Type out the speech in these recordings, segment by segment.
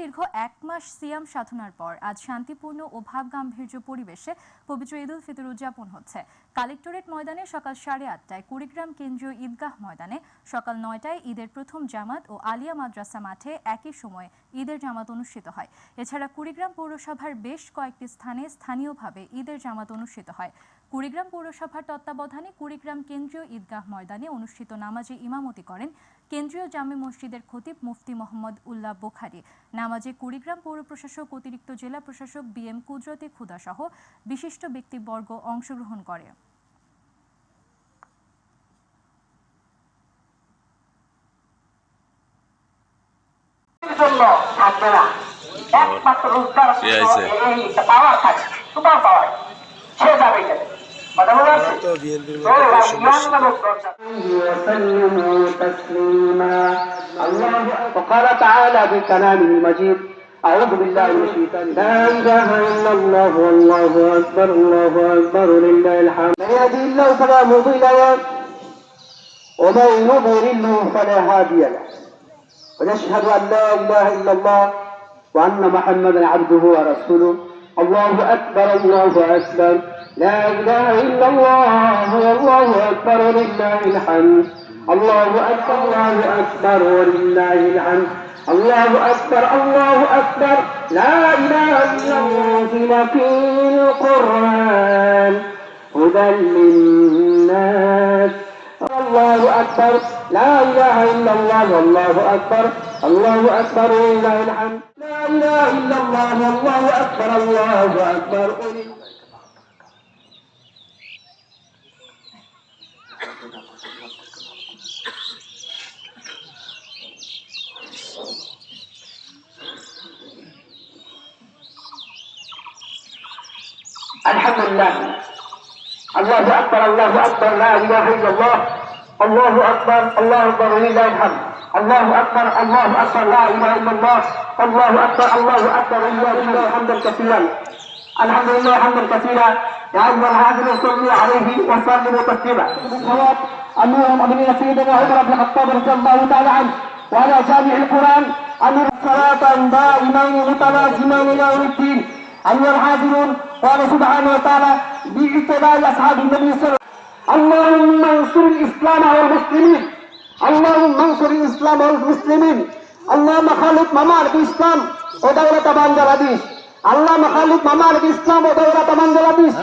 দীর্ঘ এক মাস সিয়াম সাধনার পর আজ শান্তিপূর্ণ ও ভাবগাম্ভীর্য পরিবেশে পবিত্র ঈদ উল ফিতর উদযাপন হচ্ছে। কালেক্টরেট ময়দানে সকাল সাড়ে আটটায় কুড়িগ্রাম কেন্দ্রীয় ঈদগাহ ময়দানে, সকাল নয়টায় ঈদের প্রথম জামাত ও আলিয়া মাদ্রাসা মাঠে একই সময়ে ঈদের জামাত অনুষ্ঠিত হয়। এছাড়া কুড়িগ্রাম পৌরসভার বেশ কয়েকটি স্থানে স্থানীয়ভাবে ঈদের জামাত অনুষ্ঠিত হয়। কুড়িগ্রাম পৌরসভার তত্ত্বাবধানে কুড়িগ্রাম কেন্দ্রীয় ঈদগাহ ময়দানে অনুষ্ঠিত নামাজে ইমামতি করেন কেন্দ্রীয় জামে মসজিদের খতিব মুফতি মোহাম্মদ উল্লাহ বোখারি। নামাজে কুড়িগ্রাম পৌর প্রশাসক অতিরিক্ত জেলা প্রশাসক বি এম কুদরতি খুদা সহ বিশিষ্ট ব্যক্তিবর্গ অংশগ্রহণ করে। জন্য থাকবে একমাত্র রোজগার পাওয়ার থাকে সুপার পাওয়ার সে যাবে তো বিএনপির তো মধ্যে ইমানদার দরজা وسلموا تسليما الله وقال تعالى في كلامه المجيد أعوذ بالله من الشيطان لا إله إلا الله والله أكبر الله أكبر لله الحمد من يهدي الله فلا مضل له ومن يضلل فلا هادي له ونشهد أن لا إله إلا الله وأن محمدا عبده ورسوله الله أكبر الله أكبر لا إله إلا الله والله أكبر ولله الحمد. الله أكبر الله أكبر ولله الحمد. الله أكبر الله أكبر. لا إله إلا الله في القرآن. هدى للناس. الله أكبر. لا إله إلا الله والله أكبر. الله أكبر ولله الحمد. لا إله إلا الله والله أكبر الله أكبر ولله الحمد لله الله أكبر الله أكبر لا إله إلا الله. الله أكبر الله أكبر ولله الحمد. الله أكبر الله أكبر لا إله إلا الله. الله أكبر الله أكبر ولله الحمد كثيرا الحمد لله حمدا كثيرا يا أيها العابد صلوا عليه وسلموا تسليما الصواب أمير المؤمنين سيدنا عمر بن الخطاب رضي الله تعالى عنه وعلى جامع القرآن أمر صلاة دائمين متلازمين إلى يوم الدين أيها الحاضرون قال سبحانه وتعالى باعتبار أصحاب النبي صلى الله عليه وسلم اللهم انصر الإسلام والمسلمين اللهم انصر الإسلام والمسلمين اللهم خالد ممالك الإسلام ودولة بنغلاديش اللهم خالد ممالك الإسلام ودولة بنغلاديش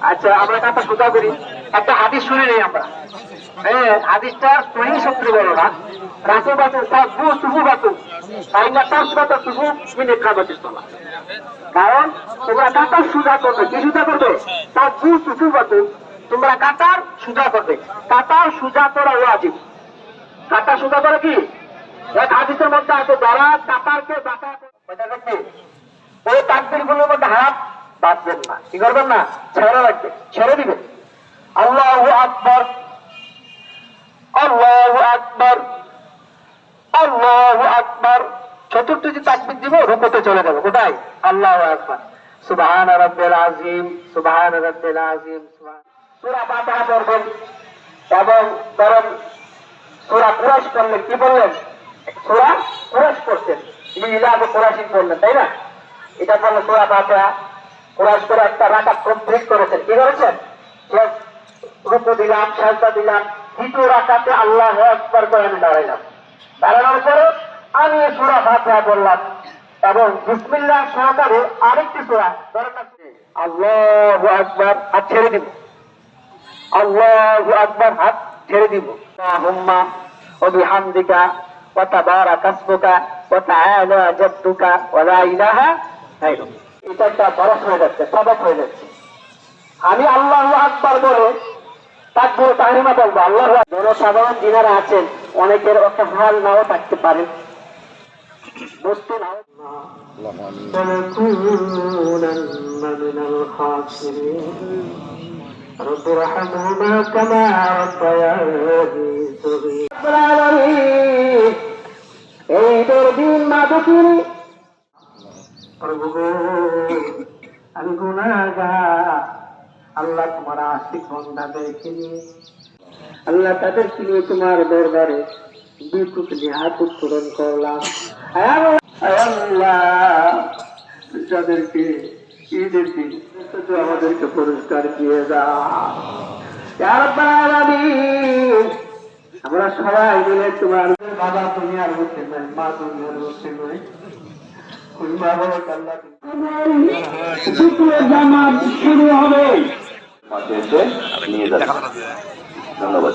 আচ্ছা আমরা কথা করি। একটা হাদিস শুনে নেই আমরা। হ্যাঁ হাদিসটা না। সাবু বাতু তাই না মিনে তোলা কারণ, তোমরা কাতার সুজা করবে। কি সুজা করবে? সাবু সুবু বাতু তোমরা কাতার সুজা করবে। কাতার সুজা করা ওয়াজিব। কাতার সুজা করা কি? হাদিসের মধ্যে আছে, যারা কাতারকে ওই গুলোর মধ্যে হাত না। কি করবেন না? ছেড়ে ছেড়ে আল্লাহ আকবর। আল্লাহ আকবর। আল্লাহ আকবর। চতুর্থ যে তাকবির দিব রূপতে চলে যাবে। কোথায়? আল্লাহ আকবর। সুবহান রাব্বিল আজিম সুবহান রাব্বিল আজিম সূরা ফাতিহা পড়বেন। এবং ধরেন সূরা কুরাইশ করলেন কি বললেন? সূরা কুরাইশ পড়ছেন ইলাহ কুরাইশ বললেন তাই না? এটা বললেন সূরা ফাতিহা। কুরাইশ করে একটা রাকাত কমপ্লিট করেছেন। কি করেছেন? রুকু দিলাম, সাজদা দিলাম, দ্বিতীয় রাকাতে আল্লাহ আকবার করে আমি দাঁড়াইলাম। দাঁড়ানোর পরে আমি সূরা ফাতিহা বললাম এবং বিসমিল্লাহ সহকারে আরেকটি সূরা আল্লাহু আকবার, হাত ছেড়ে দিব। আল্লাহু আকবার, হাত ছেড়ে দিব। আল্লাহুম্মা ওয়া বিহামদিকা ওয়া তাবারাকা ইসমুকা ওয়া তাআলা জাদ্দুকা ওয়া লা ইলাহা গায়রুক এটা একটা বরফ হয়ে যাচ্ছে সবক হয়ে যাচ্ছে আমি আল্লাহ আকবার বলে তাকবীর তাহরিমা বলবো আল্লাহ জনসাধারণ যিনারা আছেন অনেকের একটা হাল নাও থাকতে পারেন বুঝতে নাও ولنكونن من الخاسرين رب ارحمهما كما ربياني صغيرا আল্লাহ তোমার আশিক তাদেরকে তোমার দরবারে বিদ্যুৎ নিয়ে হাত উত্তোলন করলাম যাদেরকে ঈদের দিন আমাদেরকে পুরস্কার দিয়ে যা ইয়া আমরা সবাই মিলে তোমার বাবা দুনিয়ার মধ্যে নয় মা দুনিয়ার মধ্যে নয় ওই মা বাবাকে আল্লাহ দ্বিতীয় জামাত শুরু হবে। নিয়ে যাবে। ধন্যবাদ।